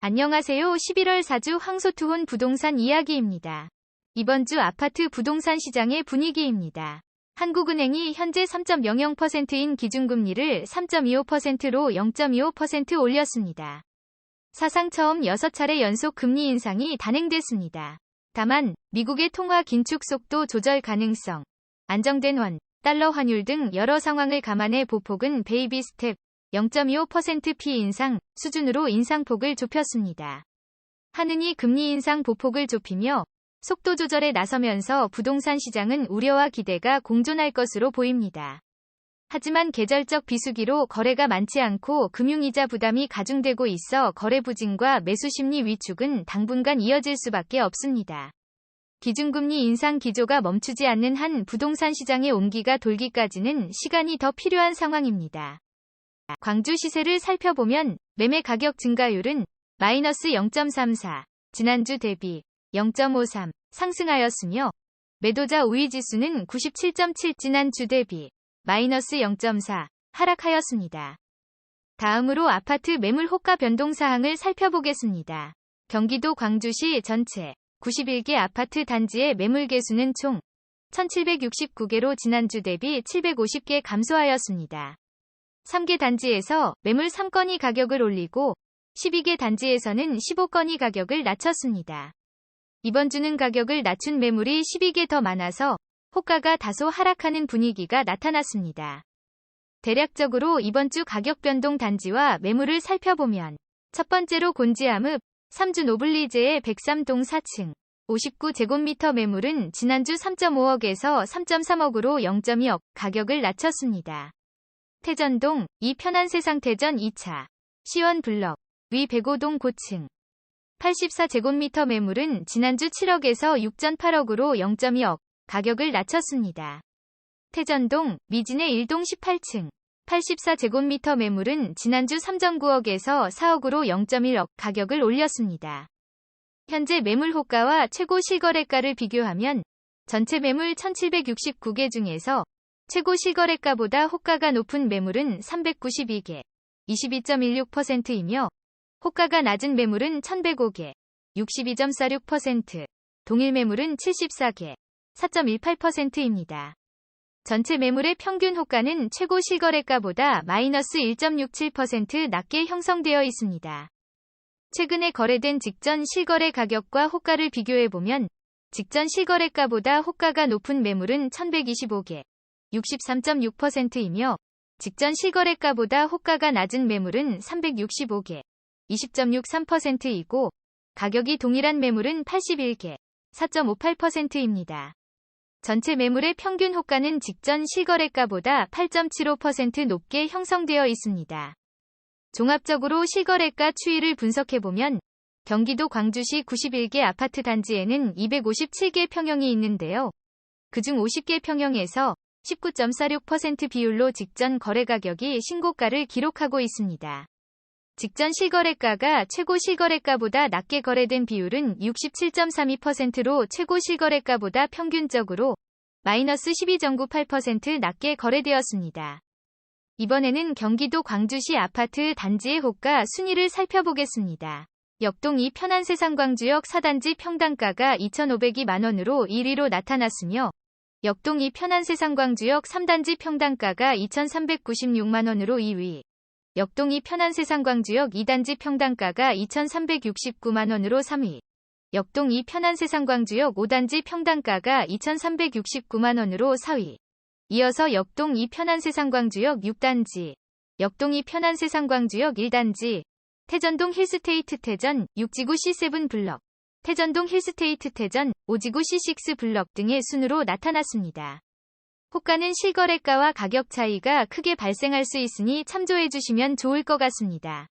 안녕하세요. 11월 4주 황소투혼 부동산 이야기입니다. 이번 주 아파트 부동산 시장의 분위기입니다. 한국은행이 현재 3.00%인 기준금리를 3.25%로 0.25% 올렸습니다. 사상 처음 6차례 연속 금리 인상이 단행됐습니다. 다만 미국의 통화 긴축 속도 조절 가능성, 안정된 원, 달러 환율 등 여러 상황을 감안해 보폭은 베이비 스텝 0.25% 피 인상 수준으로 인상폭을 좁혔습니다. 하느니 금리 인상 보폭을 좁히며 속도 조절에 나서면서 부동산 시장은 우려와 기대가 공존할 것으로 보입니다. 하지만 계절적 비수기로 거래가 많지 않고 금융이자 부담이 가중되고 있어 거래 부진과 매수 심리 위축은 당분간 이어질 수밖에 없습니다. 기준금리 인상 기조가 멈추지 않는 한 부동산 시장의 온기가 돌기까지는 시간이 더 필요한 상황입니다. 광주 시세를 살펴보면 매매 가격 증가율은 마이너스 0.34, 지난주 대비 0.53 상승하였으며 매도자 우위 지수는 97.7 지난주 대비 마이너스 0.4 하락하였습니다. 다음으로 아파트 매물 호가 변동 사항을 살펴보겠습니다. 경기도 광주시 전체 91개 아파트 단지의 매물 개수는 총 1769개로 지난주 대비 750개 감소하였습니다. 3개 단지에서 매물 3건이 가격을 올리고 12개 단지에서는 15건이 가격을 낮췄습니다. 이번 주는 가격을 낮춘 매물이 12개 더 많아서 호가가 다소 하락하는 분위기가 나타났습니다. 대략적으로 이번 주 가격 변동 단지와 매물을 살펴보면 첫 번째로 곤지암읍 3주 노블리제의 103동 4층 59제곱미터 매물은 지난주 3.5억에서 3.3억으로 0.2억 가격을 낮췄습니다. 태전동 이 편한 세상 태전 2차 시원블럭 위 105동 고층 84제곱미터 매물은 지난주 7억에서 6.8억으로 0.2억 가격을 낮췄습니다. 태전동 미진의 1동 18층 84제곱미터 매물은 지난주 3.9억에서 4억으로 0.1억 가격을 올렸습니다. 현재 매물 호가와 최고 실거래가를 비교하면 전체 매물 1769개 중에서 최고 실거래가보다 호가가 높은 매물은 392개, 22.16%이며 호가가 낮은 매물은 1105개, 62.46%, 동일 매물은 74개, 4.18%입니다. 전체 매물의 평균 호가는 최고 실거래가보다 마이너스 1.67% 낮게 형성되어 있습니다. 최근에 거래된 직전 실거래 가격과 호가를 비교해보면 직전 실거래가보다 호가가 높은 매물은 1125개, 63.6%이며 직전 실거래가보다 호가가 낮은 매물은 365개, 20.63%이고 가격이 동일한 매물은 81개, 4.58%입니다. 전체 매물의 평균 호가는 직전 실거래가보다 8.75% 높게 형성되어 있습니다. 종합적으로 실거래가 추이를 분석해보면 경기도 광주시 91개 아파트 단지에는 257개 평형이 있는데요. 그중 50개 평형에서 19.46% 비율로 직전 거래 가격이 신고가를 기록하고 있습니다. 직전 실거래가가 최고 실거래가보다 낮게 거래된 비율은 67.32%로 최고 실거래가보다 평균적으로 마이너스 12.98% 낮게 거래되었습니다. 이번에는 경기도 광주시 아파트 단지의 호가 순위를 살펴보겠습니다. 역동 2 편한 세상 광주역 4단지 평당가가 2,502만 원으로 1위로 나타났으며 역동 2 편한 세상 광주역 3단지 평당가가 2,396만 원으로 2위. 역동 2 편한 세상 광주역 2단지 평당가가 2,369만 원으로 3위. 역동 2 편한 세상 광주역 5단지 평당가가 2,369만 원으로 4위. 이어서 역동 2 편한 세상 광주역 6단지, 역동 2 편한 세상 광주역 1단지, 태전동 힐스테이트 태전 6지구 C7 블럭, 태전동 힐스테이트 태전 5지구 C6 블럭 등의 순으로 나타났습니다. 호가는 실거래가와 가격 차이가 크게 발생할 수 있으니 참조해 주시면 좋을 것 같습니다.